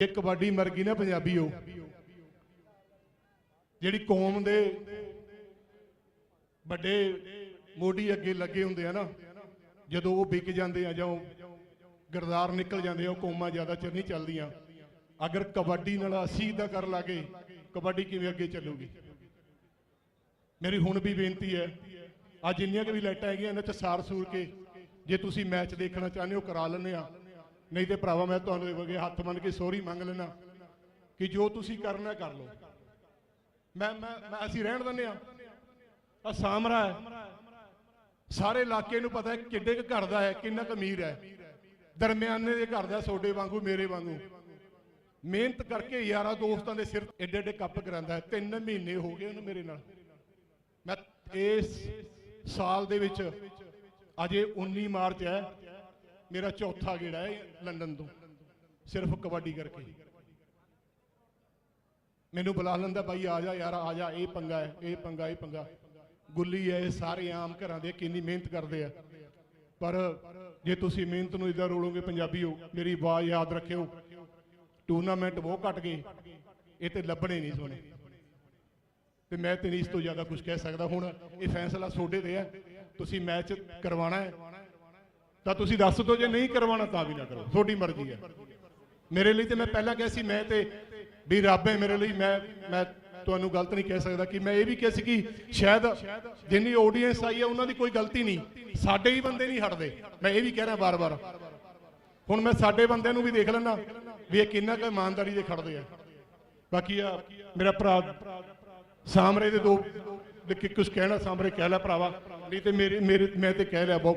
ਇਹ ਕਬੱਡੀ ਮਰ ਗਈ ਨਾ ਪੰਜਾਬੀਓ ਜਿਹੜੀ ਕੌਮ ਦੇ ਵੱਡੇ ਮੋਢੀ ਅੱਗੇ ਲੱਗੇ ਹੁੰਦੇ ਆ ਨਾ, ਜਦੋਂ ਉਹ ਵਿਕ ਜਾਂਦੇ ਆ ਜਾਂ ਉਹ ਗਰਦਾਰ ਨਿਕਲ ਜਾਂਦੇ ਆ, ਉਹ ਕੌਮਾਂ ਜ਼ਿਆਦਾ ਚਿਰ ਨਹੀਂ ਚੱਲਦੀਆਂ। ਅਗਰ ਕਬੱਡੀ ਨਾਲ ਅਸੀਂ ਦਾ ਕਰ ਲਾਗੇ, ਕਬੱਡੀ ਕਿਵੇਂ ਅੱਗੇ ਚੱਲੂਗੀ? ਮੇਰੀ ਹੁਣ ਵੀ ਬੇਨਤੀ ਹੈ, ਅੱਜ ਜਿੰਨੀਆਂ ਕਿ ਵੀ ਲਾਈਟਾਂ ਹੈਗੀਆਂ, ਇਹਨਾਂ ਚ ਸਾਰ ਸੂਰ ਕੇ ਜੇ ਤੁਸੀਂ ਮੈਚ ਦੇਖਣਾ ਚਾਹੁੰਦੇ ਹੋ, ਕਰਾ ਲੈਂਦੇ ਆ। ਨਹੀਂ ਤੇ ਭਰਾਵਾ, ਮੈਂ ਤੁਹਾਨੂੰ ਵਗੇ ਹੱਥ ਮੰਨ ਕੇ ਸੋਰੀ ਮੰਗ ਲੈਣਾ ਕਿ ਜੋ ਤੁਸੀਂ ਕਰਨਾ, ਕਰ ਲਓ। ਮੈਂ ਮੈਂ ਅਸੀਂ ਰਹਿਣ ਦਿੰਦੇ ਆ ਆ ਸਾਮਰਾ ਹੈ। ਸਾਰੇ ਇਲਾਕੇ ਨੂੰ ਪਤਾ ਹੈ ਕਿੱਡੇ ਕੁ ਘਰ ਦਾ ਹੈ, ਕਿੰਨਾ ਕੁ ਅਮੀਰ ਹੈ। ਦਰਮਿਆਨੇ ਦੇ ਘਰ ਦਾ ਸੋਡੇ ਵਾਂਗੂ, ਮੇਰੇ ਵਾਂਗੂ। ਮਿਹਨਤ ਕਰਕੇ ਯਾਰਾਂ ਦੋਸਤਾਂ ਦੇ ਸਿਰ ਏਡੇ ਏਡੇ ਕੱਪ ਕਰਾਂਦਾ ਹੈ। ਤਿੰਨ ਮਹੀਨੇ ਹੋ ਗਏ ਉਹਨੂੰ ਮੇਰੇ ਨਾਲ। ਮੈਂ ਇਸ ਸਾਲ ਦੇ ਵਿੱਚ ਅਜੇ 19 ਮਾਰਚ ਹੈ। ਮੇਰਾ ਚੌਥਾ ਗੇੜਾ ਹੈ ਲੰਡਨ ਤੋਂ, ਸਿਰਫ ਕਬੱਡੀ ਕਰਕੇ। ਮੈਨੂੰ ਬੁਲਾ ਲੈਂਦਾ, ਬਾਈ, ਆ ਜਾ ਯਾਰ, ਆ ਜਾ, ਇਹ ਪੰਗਾ ਹੈ, ਇਹ ਪੰਗਾ ਇਹ ਪੰਗਾ। ਗੁੱਲੀ ਹੈ, ਇਹ ਸਾਰੇ ਆਮ ਘਰਾਂ ਦੇ ਕਿੰਨੀ ਮਿਹਨਤ ਕਰਦੇ ਆ। ਪਰ ਜੇ ਤੁਸੀਂ ਮਿਹਨਤ ਨੂੰ ਇਦਾਂ ਰੋਲੋਗੇ ਪੰਜਾਬੀ ਹੋ, ਮੇਰੀ ਆਵਾਜ਼ ਯਾਦ ਰੱਖਿਓ, ਟੂਰਨਾਮੈਂਟ ਬਹੁਤ ਘਟ ਗਏ, ਇਹ ਤੇ ਲੱਭਣੇ ਨਹੀਂ ਸੋਨੇ ਤੇ ਮੈਂ ਤੇ ਨਹੀਂ ਇਸ ਤੋਂ ਜ਼ਿਆਦਾ ਕੁਝ ਕਹਿ ਸਕਦਾ, ਹੁਣ ਇਹ ਫੈਸਲਾ ਤੁਹਾਡੇ ਤੇ ਹੈ, ਤੁਸੀਂ ਮੈਚ ਕਰਵਾਉਣਾ ਹੈ। ਤਾਂ ਤੁਸੀਂ ਦੱਸ ਦਿਓ, ਜੇ ਨਹੀਂ ਕਰਵਾਉਣਾ ਤਾਂ ਵੀ ਨਾ ਕਰੋ। ਤੁਹਾਡੀ ਮਰਜ਼ੀ ਹੈ। ਮੇਰੇ ਲਈ ਤੇ ਮੈਂ ਪਹਿਲਾਂ ਕਿਹਾ ਸੀ, ਮੈਂ ਤੇ ਵੀ ਰੱਬ ਹੈ ਮੇਰੇ ਲਈ, ਮੈਂ ਮੈਂ ਤੁਹਾਨੂੰ ਗਲਤ ਨਹੀਂ ਕਹਿ ਸਕਦਾ ਕਿ ਮੈਂ ਇਹ ਵੀ ਕਿਹਾ ਸੀ ਕਿ ਸ਼ਾਇਦ ਜਿੰਨੀ ਆਡੀਅנס ਆਈ ਹੈ, ਉਹਨਾਂ ਦੀ ਕੋਈ ਗਲਤੀ ਨਹੀਂ। ਸਾਡੇ ਹੀ ਬੰਦੇ ਨਹੀਂ ਹਟਦੇ। ਮੈਂ ਇਹ ਵੀ ਕਹਿ ਰਿਹਾ ਬਾਰ-ਬਾਰ ਹੁਣ ਮੈਂ ਸਾਡੇ ਬੰਦਿਆਂ ਨੂੰ ਵੀ ਦੇਖ ਲੈਣਾ ਵੀ ਇਹ ਕਿੰਨਾ ਕੁ ਇਮਾਨਦਾਰੀ ਦੇ ਖੜਦੇ ਆ। ਬਾਕੀ ਆ, ਮੇਰਾ ਭਰਾ ਸਾਮਰੇ ਦੇ ਦੋ ਦੇ ਕੁਝ ਕਹਿਣਾ ਸਾਮਰੇ ਕਹਿ ਲੈ ਭਰਾਵਾ। ਨਹੀਂ ਤੇ ਮੇਰੇ ਮੇਰੇ ਮੈਂ ਤੇ ਕਹਿ ਲਿਆ ਬਹੁਤ ਕੁਛ।